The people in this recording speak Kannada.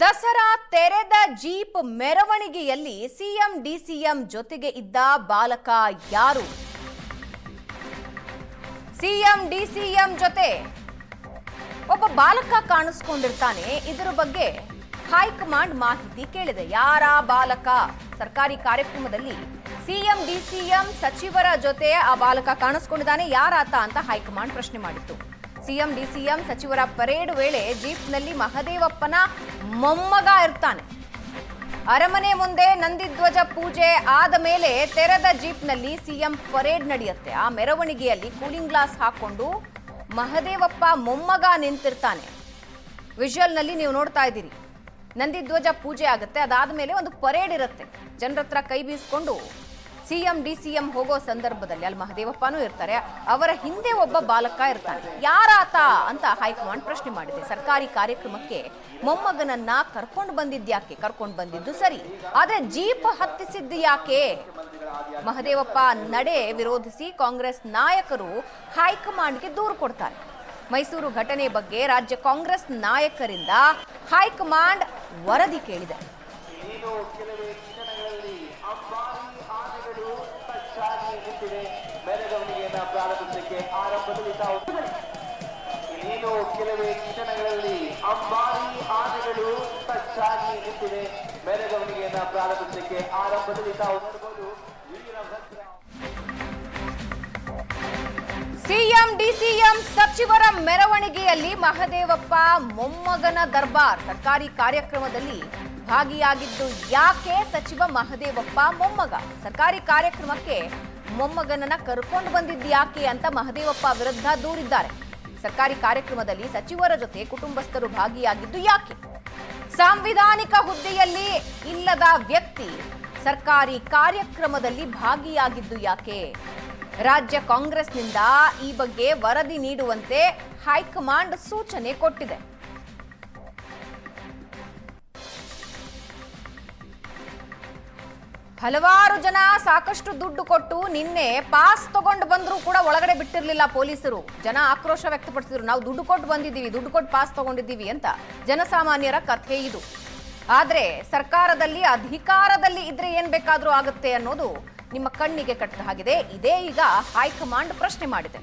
ದಸರಾ ತೆರೆದ ಜೀಪ್ ಮೆರವಣಿಗೆಯಲ್ಲಿ ಸಿಎಂ ಡಿಸಿಎಂ ಜೊತೆಗೆ ಇದ್ದ ಬಾಲಕ ಯಾರು? ಸಿಎಂ ಡಿಸಿಎಂ ಜೊತೆ ಒಬ್ಬ ಬಾಲಕ ಕಾಣಿಸ್ಕೊಂಡಿರ್ತಾನೆ. ಇದರ ಬಗ್ಗೆ ಹೈಕಮಾಂಡ್ ಮಾಹಿತಿ ಕೇಳಿದೆ. ಯಾರ ಬಾಲಕ? ಸರ್ಕಾರಿ ಕಾರ್ಯಕ್ರಮದಲ್ಲಿ ಸಿಎಂ ಡಿಸಿಎಂ ಸಚಿವರ ಜೊತೆ ಆ ಬಾಲಕ ಕಾಣಿಸ್ಕೊಂಡಿದ್ದಾನೆ. ಯಾರಾತ ಅಂತ ಹೈಕಮಾಂಡ್ ಪ್ರಶ್ನೆ ಮಾಡಿತ್ತು. ಸಿಎಂ, ಡಿಸಿಎಂ ಸಚಿವರ ಪರೇಡ್ ವೇಳೆ ಜೀಪ್ನಲ್ಲಿ ಮಹದೇವಪ್ಪನ ಮೊಮ್ಮಗ ಇರ್ತಾನೆ. ಅರಮನೆ ಮುಂದೆ ನಂದಿಧ್ವಜ ಪೂಜೆ ಆದ ಮೇಲೆ ತೆರೆದ ಜೀಪ್ನಲ್ಲಿ ಸಿಎಂ ಪರೇಡ್ ನಡೆಯುತ್ತೆ. ಆ ಮೆರವಣಿಗೆಯಲ್ಲಿ ಕೂಲಿಂಗ್ ಗ್ಲಾಸ್ ಹಾಕೊಂಡು ಮಹದೇವಪ್ಪ ಮೊಮ್ಮಗ ನಿಂತಿರ್ತಾನೆ. ವಿಜುವಲ್ನಲ್ಲಿ ನೀವು ನೋಡ್ತಾ ಇದ್ದೀರಿ. ನಂದಿಧ್ವಜ ಪೂಜೆ ಆಗುತ್ತೆ. ಅದಾದ ಮೇಲೆ ಒಂದು ಪರೇಡ್ ಇರುತ್ತೆ. ಜನರ ಹತ್ರ ಕೈ ಬೀಸ್ಕೊಂಡು ಸಿಎಂ ಡಿ ಸಿಎಂ ಹೋಗೋ ಸಂದರ್ಭದಲ್ಲಿ ಅಲ್ಲಿ ಮಹದೇವಪ್ಪನೂ ಇರ್ತಾರೆ. ಅವರ ಹಿಂದೆ ಒಬ್ಬ ಬಾಲಕ ಇರ್ತಾನೆ. ಯಾರಾತ ಅಂತ ಹೈಕಮಾಂಡ್ ಪ್ರಶ್ನೆ ಮಾಡಿದೆ. ಸರ್ಕಾರಿ ಕಾರ್ಯಕ್ರಮಕ್ಕೆ ಮೊಮ್ಮಗನನ್ನ ಕರ್ಕೊಂಡು ಬಂದಿದ್ಯಾಕೆ ಕರ್ಕೊಂಡು ಬಂದಿದ್ದು ಸರಿ. ಆದ್ರೆ ಜೀಪ್ ಹತ್ತಿಸಿದ್ದು ಯಾಕೆ? ಮಹದೇವಪ್ಪ ನಡೆ ವಿರೋಧಿಸಿ ಕಾಂಗ್ರೆಸ್ ನಾಯಕರು ಹೈಕಮಾಂಡ್ಗೆ ದೂರು ಕೊಡ್ತಾರೆ. ಮೈಸೂರು ಘಟನೆ ಬಗ್ಗೆ ರಾಜ್ಯ ಕಾಂಗ್ರೆಸ್ ನಾಯಕರಿಂದ ಹೈಕಮಾಂಡ್ ವರದಿ ಕೇಳಿದೆ ಇನ್ನು ಕೆಲವೇ ಕ್ಷಣಗಳಲ್ಲಿ ಅಂಬಾರಿ ಆನೆಗಳು ಮೆರವಣಿಗೆಯನ್ನು ಮೆರವಣಿಗೆಯನ್ನ ಪ್ರಾರಂಭಿಸಲಿಕ್ಕೆ ಆರಂಭದಲ್ಲಿ ತಾವು ಇನ್ನೇನು ಕೆಲವೇ ಕ್ಷಣಗಳಲ್ಲಿ ಅಂಬಾರಿ ಆನೆಗಳು ತಚ್ಚಾಗಿ ನಿಂತಿದೆ ಮೆರವಣಿಗೆಯನ್ನ ಪ್ರಾರಂಭಿಸಲಿಕ್ಕೆ ಆರಂಭದಲ್ಲಿ ತಾವು ನೋಡಬಹುದು ಸಿಎಂ, ಡಿಸಿಎಂ ಸಚಿವರ ಮೆರವಣಿಗೆಯಲ್ಲಿ ಮಹದೇವಪ್ಪ ಮೊಮ್ಮಗನ ದರ್ಬಾರ್ ಸರ್ಕಾರಿ ಕಾರ್ಯಕ್ರಮದಲ್ಲಿ ಭಾಗಿಯಾಗಿದ್ದು ಯಾಕೆ ಸಚಿವ ಮಹದೇವಪ್ಪ ಮೊಮ್ಮಗ? ಸರ್ಕಾರಿ ಕಾರ್ಯಕ್ರಮಕ್ಕೆ ಮೊಮ್ಮಗನನ್ನ ಕರ್ಕೊಂಡು ಬಂದಿದ್ದು ಯಾಕೆ ಅಂತ ಮಹದೇವಪ್ಪ ವಿರುದ್ಧ ದೂರಿದ್ದಾರೆ. ಸರ್ಕಾರಿ ಕಾರ್ಯಕ್ರಮದಲ್ಲಿ ಸಚಿವರ ಜೊತೆ ಕುಟುಂಬಸ್ಥರು ಭಾಗಿಯಾಗಿದ್ದು ಯಾಕೆ? ಸಾಂವಿಧಾನಿಕ ಹುದ್ದೆಯಲ್ಲಿ ಇಲ್ಲದ ವ್ಯಕ್ತಿ ಸರ್ಕಾರಿ ಕಾರ್ಯಕ್ರಮದಲ್ಲಿ ಭಾಗಿಯಾಗಿದ್ದು ಯಾಕೆ? ರಾಜ್ಯ ಕಾಂಗ್ರೆಸ್ನಿಂದ ಈ ಬಗ್ಗೆ ವರದಿ ನೀಡುವಂತೆ ಹೈಕಮಾಂಡ್ ಸೂಚನೆ ಕೊಟ್ಟಿದೆ. ಹಲವಾರು ಜನ ಸಾಕಷ್ಟು ದುಡ್ಡು ಕೊಟ್ಟು ನಿನ್ನೆ ಪಾಸ್ ತಗೊಂಡು ಬಂದ್ರು ಕೂಡ ಒಳಗಡೆ ಬಿಟ್ಟಿರಲಿಲ್ಲ ಪೊಲೀಸರು. ಜನ ಆಕ್ರೋಶ ವ್ಯಕ್ತಪಡಿಸಿದ್ರು, ನಾವು ದುಡ್ಡು ಕೊಟ್ಟು ಬಂದಿದ್ದೀವಿ, ದುಡ್ಡು ಕೊಟ್ಟು ಪಾಸ್ ತಗೊಂಡಿದ್ದೀವಿ ಅಂತ ಜನಸಾಮಾನ್ಯರ ಕಥೆ ಇದು. ಆದರೆ ಸರ್ಕಾರದಲ್ಲಿ, ಅಧಿಕಾರದಲ್ಲಿ ಇದ್ರೆ ಏನು ಬೇಕಾದರೂ ಆಗುತ್ತೆ ಅನ್ನೋದು ನಿಮ್ಮ ಕಣ್ಣಿಗೆ ಕಟ್ಟಿದ ಹಾಗಿದೆ. ಇದೇ ಈಗ ಹೈಕಮಾಂಡ್ ಪ್ರಶ್ನೆ ಮಾಡಿದೆ.